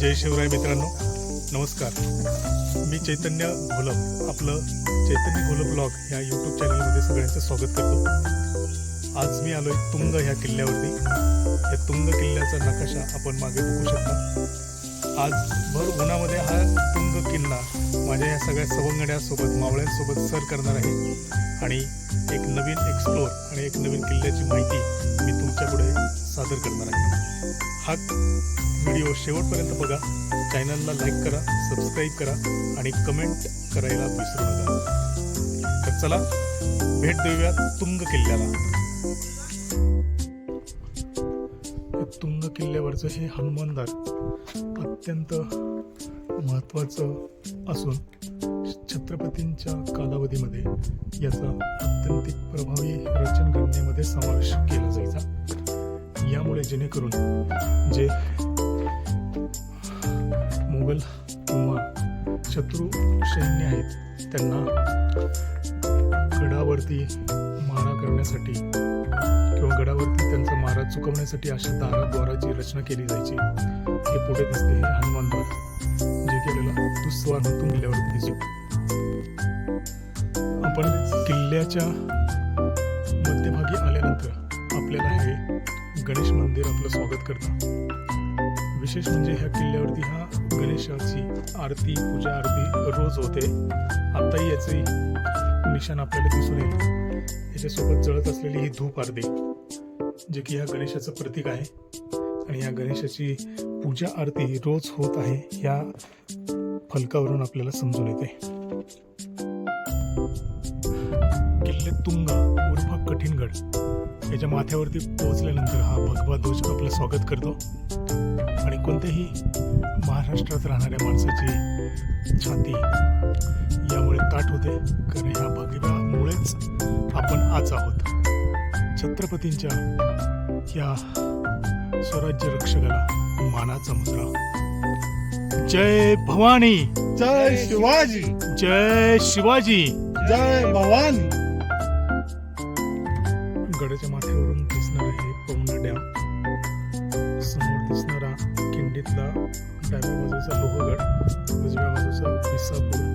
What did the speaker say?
जय शिवराय मित्रांनो. नमस्कार. मी चैतन्य घोलप आपलं चैतन्य घोलप ब्लॉग ह्या यूट्यूब चॅनलमध्ये सगळ्यांचं स्वागत करतो. आज मी आलो आहे तुंग ह्या किल्ल्यावरती. या तुंग किल्ल्याचा नकाशा आपण मागे बघू शकता. आज भर उन्हामध्ये हा तुंग किल्ला माझ्या या सगळ्या सवंगड्यासोबत मावळ्यांसोबत सर करणार आहे. आणि एक नवीन एक्सप्लोअर आणि एक नवीन किल्ल्याची माहिती मी तुमच्यापुढे सादर करणार आहे. हा व्हिडिओ शेवटपर्यंत बघा. चॅनलला लाईक करा सबस्क्राईब करा आणि कमेंट करायला विसरू नका. तर चला भेट देऊया तुंग किल्ल्याला. तुंग किल्ल्यावरचं हे हनुमानदार अत्यंत महत्त्वाचं असून छत्रपतींच्या कालावधीमध्ये याचा अत्यंतिक प्रभावी रचन करण्यामध्ये समावेश केला जायचा. यामुळे जेणेकरून जे मुघल किंवा शत्रू सैन्य आहेत त्यांना गडावरती मारा करण्यासाठी किंवा गडावरती त्यांचा मारा चुकवण्यासाठी अशा दाराद्वाराची रचना केली जायची. हे पुढे दिसते. हे हनुमानद्वार जे केलेलं दुस्वार होतून किल्ल्यावरती दिसू आपण किल्ल्याच्या मध्यभागी आल्यानंतर आपल्याला हे गणेश मंदिर आपलं स्वागत करतं. विशेष म्हणजे ह्या किल्ल्यावरती हा गणेशाची आरती पूजा आरती रोज होते. आत्ताही याचे निशाण आपल्याला दिसून येईल. याच्यासोबत जळत असलेली ही धूप आरती जे की ह्या गणेशाचं प्रतीक आहे. आणि या गणेशाची पूजा आरती रोज होत आहे ह्या फलकावरून आपल्याला समजून येते. किल्ले तुंग उर्फ कठीणगड. याच्या माथ्यावरती पोहोचल्यानंतर हा भगवा ध्वज आपलं स्वागत करतो. आणि कोणत्याही महाराष्ट्रात राहणाऱ्या माणसाची छाती यामुळे ताट होते. कारण ह्या भगव्यामुळेच आपण आज आहोत. छत्रपतींच्या या स्वराज्य रक्षकाला मानाचा मुद्रा. जय भवानी! जय शिवाजी! जय शिवाजी! जय भवानी! गडाच्या माथ्यावरून दिसणार आहे पवना डॅम. समोर दिसणारा खिंडीतला डाव्या बाजूचा लोहगड उजव्या बाजूचा विसापूर.